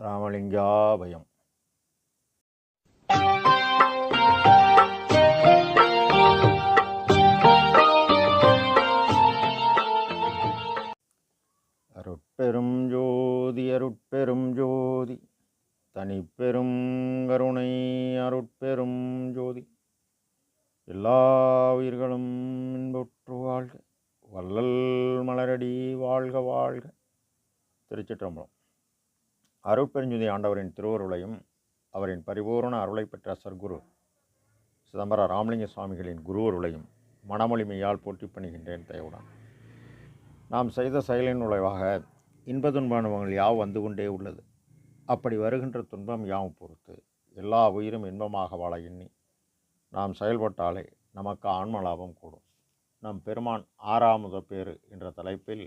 ராமலிங்காபயம். அருட்பெரும் ஜோதி அருட்பெரும் ஜோதி. தனிப்பெரும் கருணை அருட்பெரும் ஜோதி. எல்லா உயிர்களும் இன்புற்று வாழ்க. வள்ளல் மலரடி வாழ்க வாழ்க. திருச்சிற்றம்பலம். அருட்பெருஞ்சுதி ஆண்டவரின் திருவருளையும் அவரின் பரிபூரண அருளை பெற்ற சர்க்குரு சிதம்பர ராமலிங்க சுவாமிகளின் குருவருளையும் மனமொழிமையால் போட்டி பணிகின்றேன் தயவுடன். நாம் செய்த செயலின் உழைவாக இன்ப துன்ப அனுபவங்கள் யாவும் வந்து கொண்டே உள்ளது. அப்படி வருகின்ற துன்பம் யாவும் பொறுத்து எல்லா உயிரும் இன்பமாக வாழ எண்ணி நாம் செயல்பட்டாலே நமக்கு ஆன்ம லாபம் கூடும். நம் பெருமான் ஆறாமது பேறு என்ற தலைப்பில்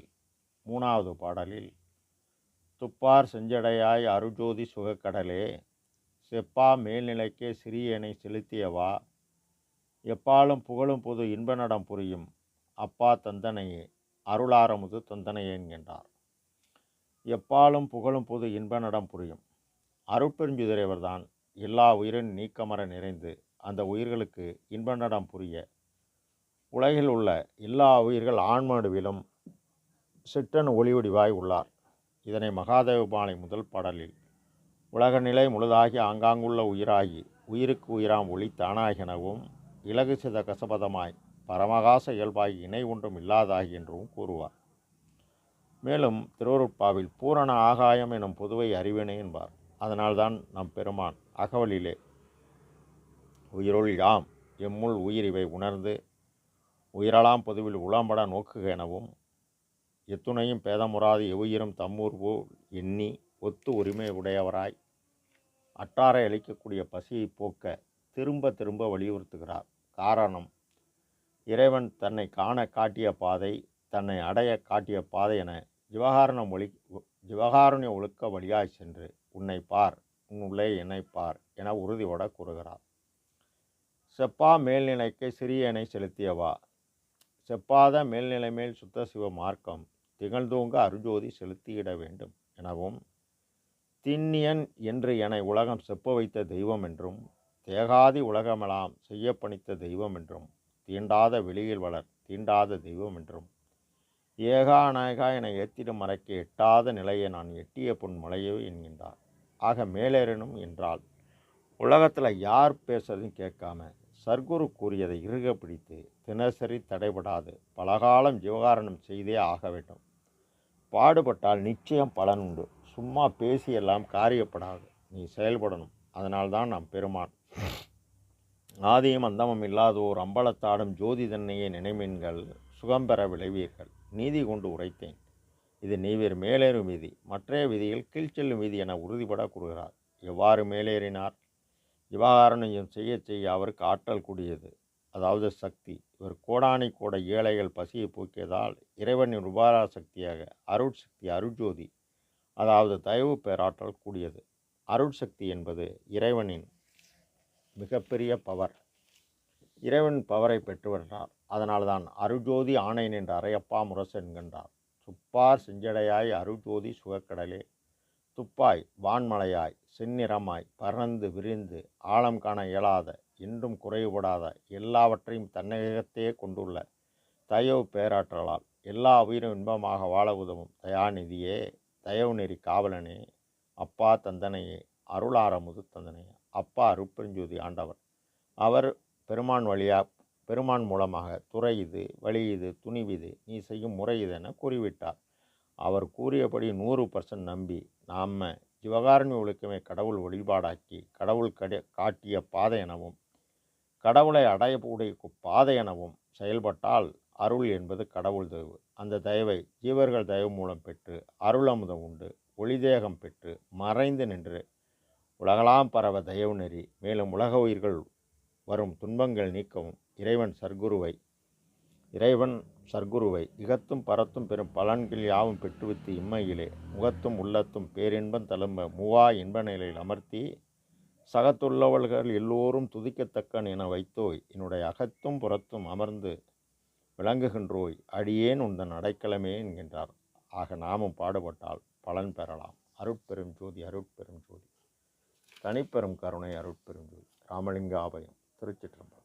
மூணாவது பாடலில் துப்பார் செஞ்சடையாய் அருஜோதி சுகக்கடலே. செப்பா மேல்நிலைக்கே சிறியனை செலுத்தியவா? எப்பாலும் புகழும் பொது இன்ப நடம் புரியும். அப்பா தந்தனையே அருளாரமுது தந்தனையே என்கின்றார் எப்பாலும் புகழும் பொது இன்ப நடம் புரியும் அருட்பெருஞ்சுதிரைவர்தான் எல்லா உயிரின் நீக்கமர நிறைந்து அந்த உயிர்களுக்கு இன்ப நடம் புரிய. உலகில் உள்ள எல்லா உயிர்கள் ஆன்மடுவிலும் சிற்றன் ஒளிவடிவாய் உள்ளார். இதனை மகாதேவபாணி முதல் பாடலில். உலக நிலை முழுதாகி ஆங்காங்குள்ள உயிராகி உயிருக்கு உயிராம் ஒளி தானாகினவும் இலகு சித கசபதமாய் பரமகாச இயல்பாகி இணை ஒன்றும் இல்லாதாகி என்றும் கூறுவார். மேலும் திருவருட்பாவில் பூரண ஆகாயம் எனும் பொதுவை அறிவினை என்பார். அதனால்தான் நம் பெருமான் அகவலிலே உயிருள் யாம் எம்முள் உயிர் இவை உணர்ந்து உயிரலாம் பொதுவில் உளம்பட நோக்குக எனவும் எத்துணையும் பேதமுறாது எவ்வுயிரும் தம்மூர் போல் எண்ணி ஒத்து உரிமை உடையவராய். அட்டாரை அளிக்கக்கூடிய பசியை போக்க திரும்ப திரும்ப வலியுறுத்துகிறார். காரணம் இறைவன் தன்னை காண காட்டிய பாதை தன்னை அடைய காட்டிய பாதை என ஜிவகாரணம் ஒளி ஜிவகாருண்ய ஒழுக்க வழியாய் சென்று உன்னை பார் உன் உள்ளே என்னை பார் என உறுதியோட கூறுகிறார். செப்பா மேல்நிலைக்கு சிறியனை செலுத்தியவா? செப்பாத மேல்நிலை மேல் சுத்த சிவ மார்க்கம் திகழ்ந்தோங்க அருஜோதி செலுத்தியிட வேண்டும் எனவும் திண்ணியன் என்று என உலகம் செப்ப வைத்த தெய்வம் என்றும் தேகாதி உலகமெல்லாம் செய்ய பணித்த தெய்வம் என்றும் தீண்டாத வெளியில் வளர் தீண்டாத தெய்வம் என்றும் ஏகா நாயகா என ஏத்திடும் மறைக்க எட்டாத நிலையை நான் எட்டிய பொன் மலையோ என்கின்றார். ஆக மேலேறணும் என்றால் உலகத்தில் யார் பேசுறதையும் கேட்காம சர்க்குரு கூறியதை இறுக பிடித்து தினசரி தடைபடாது பலகாலம் ஜீவகாரணம் செய்தே ஆக வேண்டும். பாடுபட்டால் நிச்சயம் பலன் உண்டு. சும்மா பேசியெல்லாம் காரியப்படாது. நீ செயல்படணும். அதனால்தான் நாம் பெருமான். ஆதியும் அந்தமும் இல்லாதோர் அம்பலத்தாடும் ஜோதி தன்னையே நினைமீன்கள் சுகம் பெற விளைவீர்கள். நீதி கொண்டு உரைத்தேன். இது நீவிர் மேலேறும் விதி மற்றைய விதியில் கீழ்ச்செல்லும் விதி என உறுதிபட கூறுகிறார். எவ்வாறு மேலேறினார்? விவகாரணம் செய்ய செய்ய அவருக்கு ஆற்றல் கூடியது. அதாவது சக்தி. இவர் கோடானை கோட ஏழைகள் பசியை போக்கியதால் இறைவனின் உபாரா சக்தியாக அருட்சக்தி அருட்ஜோதி அதாவது தயவு பேராற்றல் கூடியது. அருட்சக்தி என்பது இறைவனின் மிகப்பெரிய பவர். இறைவன் பவரை பெற்று வருகிறார் அதனால்தான் அருஜோதி ஆணை நின்ற அரையப்பா முரசு என்கின்றார். சுப்பார் செஞ்சடையாய் அருஜோதி சுகக்கடலே. துப்பாய் வான்மலையாய் செந்நிறமாய் பறந்து விரிந்து ஆழம் காண இயலாத இன்றும் குறைவுபடாத எல்லாவற்றையும் தன்னகத்தே கொண்டுள்ள தயவு பேராற்றலால் எல்லா உயிரும் இன்பமாக வாழ உதவும் தயாநிதியே தயவு நெறி காவலனே அப்பா தந்தனையே அருளாரமுது தந்தனையே அப்பா அருப்பெருஞ்சோதி ஆண்டவர். அவர் பெருமான் வழியாக பெருமான் மூலமாக துறை இது வழி இது துணிவிது நீ செய்யும் முறை இது என கூறிவிட்டார். அவர் கூறியபடி நூறு பர்சன்ட் நம்பி நாம் சிவகாரணி ஒழுக்கமே கடவுள் வழிபாடாக்கி கடவுள் கட காட்டிய பாதை எனவும் கடவுளை அடையக்கூடிய பாதை எனவும் செயல்பட்டால் அருள் என்பது கடவுள் தயவு. அந்த தயவை ஜீவர்கள் தயவு மூலம் பெற்று அருள் அமுதம் உண்டு ஒளிதேகம் பெற்று மறைந்து நின்று உலகலாம் பரவ தயவு நெறி மேலும் உலக உயிர்கள் வரும் துன்பங்கள் நீக்கவும் இறைவன் சர்க்குருவை இறைவன் சர்க்குருவை இகத்தும் பரத்தும் பெரும் பலன்கள் யாவும் பெற்றுவித்து இம்மையிலே முகத்தும் உள்ளத்தும் பேரின்பம் தழும்ப மூவா இன்ப நிலையில் அமர்த்தி சகத்துள்ளவர்கள் எல்லோரும் துதிக்கத்தக்கன் என வைத்தோய் என்னுடைய அகத்தும் புறத்தும் அமர்ந்து விளங்குகின்றோய் அடியேன் உந்தன் அடைக்கலமே என்கின்றார். ஆக நாமும் பாடுபட்டால் பலன் பெறலாம். அருட்பெரும் ஜோதி அருட்பெரும் ஜோதி. தனிப்பெரும் கருணை அருட்பெரும் ஜோதி. ராமலிங்க ஆபயம் திருச்சிற்றம்பலம்.